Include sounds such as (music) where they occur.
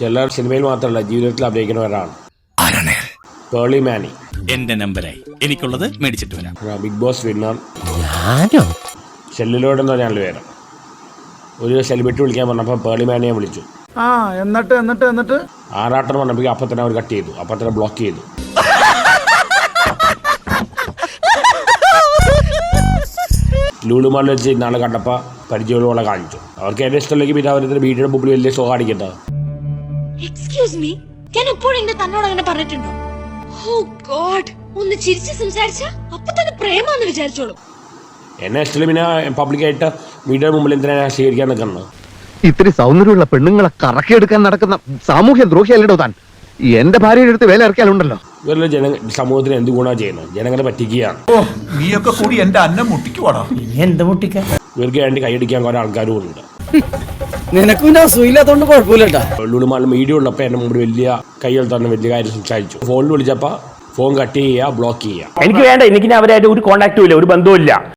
ചിലർ സിനിമയിൽ മാത്രമല്ല ജീവിതത്തിൽ അഭിനയിക്കുന്നവരാണ്. പേളി മാനി എന്റെ നമ്പറായി എനിക്കുള്ളത് മേടിച്ചിട്ട് വരാം. Big boss winner. ഷെല്ലിലോഡ് എന്ന് പറഞ്ഞാൽ പേര് ഒരു സെലിബ്രിറ്റി വിളിക്കാൻ പറഞ്ഞപ്പോൾ പേളി മാനിയെ വിളിച്ചു. ആ എന്നിട്ട് എന്നിട്ട് എന്നിട്ട്? ആറാട്ടം പറഞ്ഞപ്പോൾ അപ്പൊ തന്നെ അവർ കട്ട് ചെയ്തു. അപ്പൊ തന്നെ ബ്ലോക്ക് ചെയ്തു. ലൂളുമാളിൽ വെച്ച് ഇന്നാളെ കണ്ടപ്പോൾ പരിചയമുള്ള കാണിച്ചു. അവർക്ക് ഏറ്റവും ഇഷ്ടമില്ലെങ്കിൽ പിന്നെ അവരുടെ വീടിന്റെ മുമ്പിൽ വലിയ സുഖം അടിക്കട്ടെ എക്സ്ക്യൂസ് മീ ഞാൻ എപ്പോഴെങ്കിലും തന്നോട് അങ്ങനെ പറഞ്ഞിട്ടുണ്ടോ? ഓ ഗോഡ് ഒന്ന് ചിരിച്ച് സംസാരിച്ച അപ്പൊ തന്നെ പ്രേമാന്ന് വിചാരിച്ചോളൂ. എന്നെ ഇഷ്ടമില്ല പിന്നെ പബ്ലിക്കായിട്ട് വീടിന്റെ മുമ്പിൽ എന്തിനാ ഞാൻ സ്വീകരിക്കാൻ നിൽക്കുന്നത്? ഇത്തിരി സൗന്ദര്യമുള്ള പെണ്ണുങ്ങളെ കറക്കിയെടുക്കാൻ നടക്കുന്ന സാമൂഹ്യ ദ്രോഹിയല്ലോ താൻ? എന്റെ ഭാര്യയുടെ അടുത്ത് വേല ഇറക്കിയാലുണ്ടല്ലോ. ഇവരുടെ ജന സമൂഹത്തിന് എന്ത് ഗുണ ചെയ്യുന്നത്? ജനങ്ങളെ പറ്റിക്കുകയാണ്. നീയൊക്കെ കൂടി എന്റെ അന്നം മുട്ടിക്കുവാടാ. എന്ത് മുട്ടിക്ക ഇവർക്ക് വേണ്ടി കൈയടിക്കാൻ കുറെ ആൾക്കാരും ഉണ്ട്. (laughs) നിനക്ക് പിന്നെ അസുഖമില്ലാത്തോണ്ട് കുഴപ്പമില്ലട്ടാ. ലുലുമാളിൽ മീഡിയ ഉള്ളപ്പോൾ എന്റെ മുമ്പിൽ വലിയ കൈകൾ തന്നെ വലിയ കാര്യം സംസാരിച്ചു. ഫോണിൽ വിളിച്ചപ്പോൾ ഫോൺ കട്ട് ചെയ്യുക ബ്ലോക്ക് ചെയ്യുക. എനിക്ക് വേണ്ട എനിക്ക് അവരായിട്ട് ഒരു കോണ്ടാക്റ്റും ഇല്ല ഒരു ബന്ധവും ഇല്ല.